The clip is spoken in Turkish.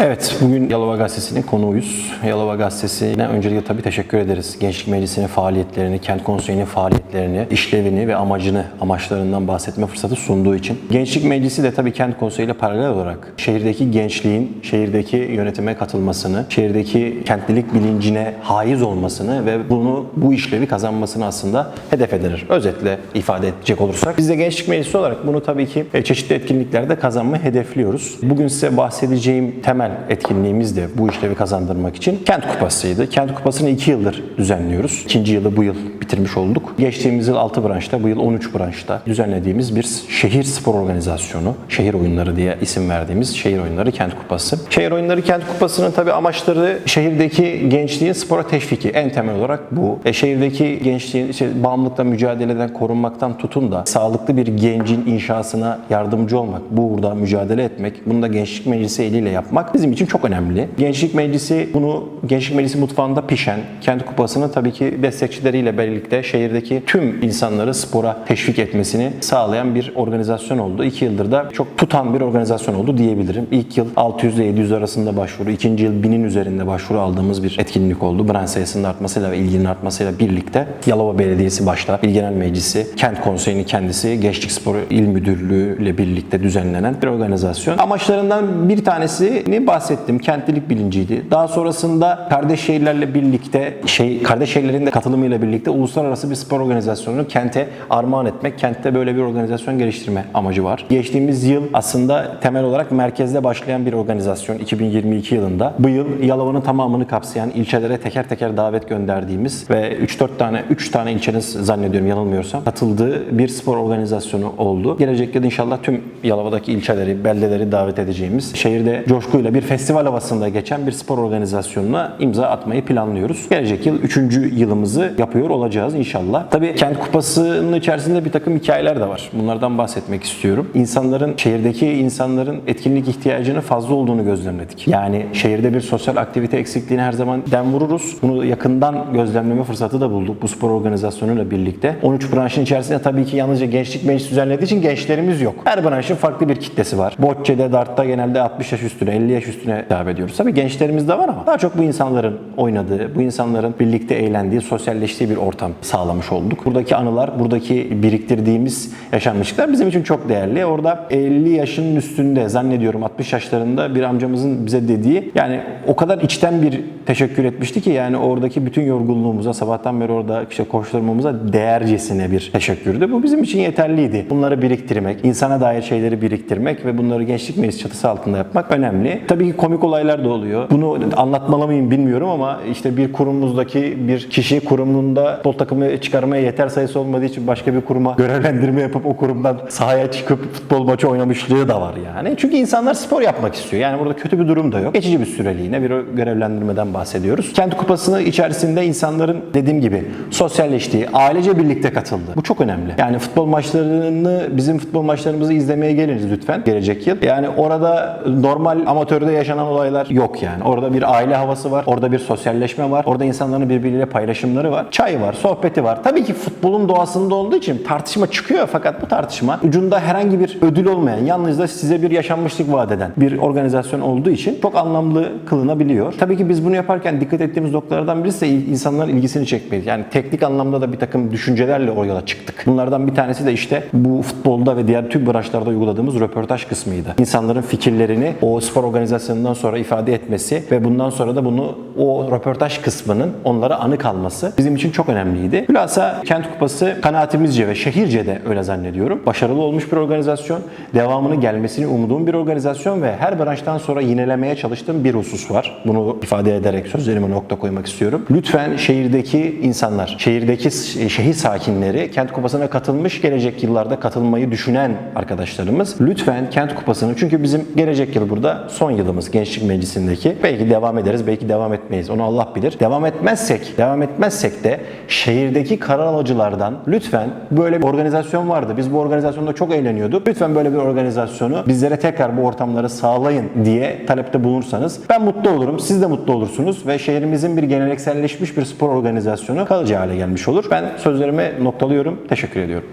Evet, bugün Yalova Gazetesi'nin konuğuyuz. Yalova Gazetesi'ne öncelikle tabii teşekkür ederiz. Gençlik Meclisi'nin faaliyetlerini, Kent Konseyi'nin faaliyetlerini, işlevini ve amacını, amaçlarından bahsetme fırsatı sunduğu için. Gençlik Meclisi de tabii Kent Konseyi ile paralel olarak şehirdeki gençliğin şehirdeki yönetime katılmasını, şehirdeki kentlilik bilincine haiz olmasını ve bunu bu işlevi kazanmasını aslında hedef eder. Özetle ifade edecek olursak. Biz de Gençlik Meclisi olarak bunu tabii ki e, çeşitli etkinliklerde kazanmayı hedefliyoruz. Bugün size bahsedeceğim temel etkinliğimiz de bu işlevi kazandırmak için Kent Kupası'ydı. Kent Kupası'nı 2 yıldır düzenliyoruz. İkinci yılı bu yıl bitirmiş olduk. Geçtiğimiz yıl 6 branşta, bu yıl 13 branşta düzenlediğimiz bir şehir spor organizasyonu, şehir oyunları diye isim verdiğimiz şehir oyunları Kent Kupası. Şehir oyunları Kent Kupası'nın tabii amaçları şehirdeki gençliğin spora teşviki. En temel olarak bu. E, şehirdeki gençliğin işte, bağımlılıkla mücadeleden korunmaktan tutun da sağlıklı bir gencin inşasına yardımcı olmak, burada mücadele etmek, bunu da Gençlik Meclisi eliyle yapmak bizim için çok önemli. Gençlik Meclisi bunu Gençlik Meclisi mutfağında pişen, Kent Kupası'nı tabii ki destekçileriyle birlikte şehirdeki tüm insanları spora teşvik etmesini sağlayan bir organizasyon oldu. İki yıldır da çok tutan bir organizasyon oldu diyebilirim. İlk yıl 600 ile 700 arasında başvuru, ikinci yıl 1000'in üzerinde başvuru aldığımız bir etkinlik oldu. Branş sayısının artmasıyla ve ilginin artmasıyla birlikte Yalova Belediyesi başta, İl Genel Meclisi, Kent Konseyi'nin kendisi, Gençlik Sporu İl Müdürlüğü ile birlikte düzenlenen bir organizasyon. Amaçlarından bir tanesini bahsettim. Kentlilik bilinciydi. Daha sonrasında kardeş şehirlerle birlikte, şey, kardeş şehirlerin de katılımıyla birlikte uluslararası bir spor organizasyonunu kente armağan etmek, kentte böyle bir organizasyon geliştirme amacı var. Geçtiğimiz yıl aslında temel olarak merkezde başlayan bir organizasyon 2022 yılında. Bu yıl Yalova'nın tamamını kapsayan ilçelere teker teker davet gönderdiğimiz ve 3-4 tane 3 tane ilçeniz zannediyorum yanılmıyorsam katıldığı bir spor organizasyonu oldu. Gelecek yıl inşallah tüm Yalova'daki ilçeleri, beldeleri davet edeceğimiz şehirde coşkuyla bir festival havasında geçen bir spor organizasyonuna imza atmayı planlıyoruz. Gelecek yıl 3. yılımızı yapıyor olacağız inşallah. Tabii Kent Kupası'nın içerisinde bir takım hikayeler de var. Bunlardan bahsetmek istiyorum. İnsanların, şehirdeki insanların etkinlik ihtiyacının fazla olduğunu gözlemledik. Yani şehirde bir sosyal aktivite eksikliğini her zaman dem vururuz. Bunu yakından gözlemleme fırsatı da bulduk bu spor organizasyonuyla birlikte. 13 branşın içerisinde tabii ki yalnızca gençlik meclisi düzenlediği için gençlerimiz yok. Her branşın farklı bir kitlesi var. Bocce'de, dartta genelde 60 yaş üstüne, 50 yaş üstüne hitap ediyoruz. Tabii gençlerimiz de var ama daha çok bu insanların oynadığı, bu insanların birlikte eğlendiği, sosyalleştiği bir ortam sağlamış olduk. Buradaki anılar, buradaki biriktirdiğimiz yaşanmışlıklar bizim için çok değerli. Orada 50 yaşının üstünde zannediyorum 60 yaşlarında bir amcamızın bize dediği yani o kadar içten bir teşekkür etmişti ki yani oradaki bütün yorgunluğumuza, sabahtan beri orada işte koşturmamıza değercesine bir teşekkürdü. Bu bizim için yeterliydi. Bunları biriktirmek, insana dair şeyleri biriktirmek ve bunları gençlik meclis çatısı altında yapmak önemli. Tabii ki komik olaylar da oluyor. Bunu anlatmalı mıyım bilmiyorum ama işte bir kurumumuzdaki bir kişi kurumunda futbol takımı çıkarmaya yeter sayısı olmadığı için başka bir kuruma görevlendirme yapıp o kurumdan sahaya çıkıp futbol maçı oynamışlığı da var yani. Çünkü insanlar spor yapmak istiyor. Yani burada kötü bir durum da yok. Geçici bir süreliğine bir görevlendirmeden bahsediyoruz. Kent Kupası'nı içerisinde insanların dediğim gibi sosyalleştiği, ailece birlikte katıldı. Bu çok önemli. Yani futbol maçlarını, bizim futbol maçlarımızı izlemeye geliniz lütfen gelecek yıl. Yani orada normal amatörde yaşanan olaylar yok yani. Orada bir aile havası var, orada bir sosyalleşme var, orada insanların birbiriyle paylaşımları var, çay var, sohbeti var. Tabii ki futbolun doğasında olduğu için tartışma çıkıyor fakat bu tartışma ucunda herhangi bir ödül olmayan, yalnız da size bir yaşanmışlık vaat eden bir organizasyon olduğu için çok anlamlı kılınabiliyor. Tabii ki biz bunu yaparken dikkat ettiğimiz noktalardan birisi de insanların ilgisini çekmeyiz. Yani teknik anlamda da bir takım düşüncelerle o yola çıktık. Bunlardan bir tanesi de işte bu futbolda ve diğer tüm branşlarda uyguladığımız röportaj kısmıydı. İnsanların fikirlerini o spor organizasyonundan sonra ifade etmesi ve bundan sonra da bunu o röportaj kısmının onlara anı kalması bizim için çok önemliydi. Hülasa Kent Kupası kanaatimizce ve şehirce de öyle zannediyorum. Başarılı olmuş bir organizasyon. Devamını gelmesini umduğum bir organizasyon ve her branştan sonra yinelemeye çalıştığım bir husus var. Bunu ifade ederek sözlerime nokta koymak istiyorum. Lütfen şehirdeki insanlar, şehirdeki şehir sakinleri Kent Kupası'na katılmış, gelecek yıllarda katılmayı düşünen arkadaşlarımız lütfen Kent Kupası'nı çünkü bizim gelecek yıl burada son yılımız Gençlik Meclisi'ndeki. Belki devam ederiz, belki devam etmeyiz. Onu Allah bilir. Devam etmezsek, devam etmezsek de şehirdeki karar alıcılardan lütfen böyle bir organizasyon vardı. Biz bu organizasyonda çok eğleniyorduk. Lütfen böyle bir organizasyonu bizlere tekrar bu ortamları sağlayın diye talepte bulunursanız ben mutlu olurum. Siz de mutlu olursunuz ve şehrimizin bir gelenekselleşmiş bir spor organizasyonu kalıcı hale gelmiş olur. Ben sözlerimi noktalıyorum. Teşekkür ediyorum.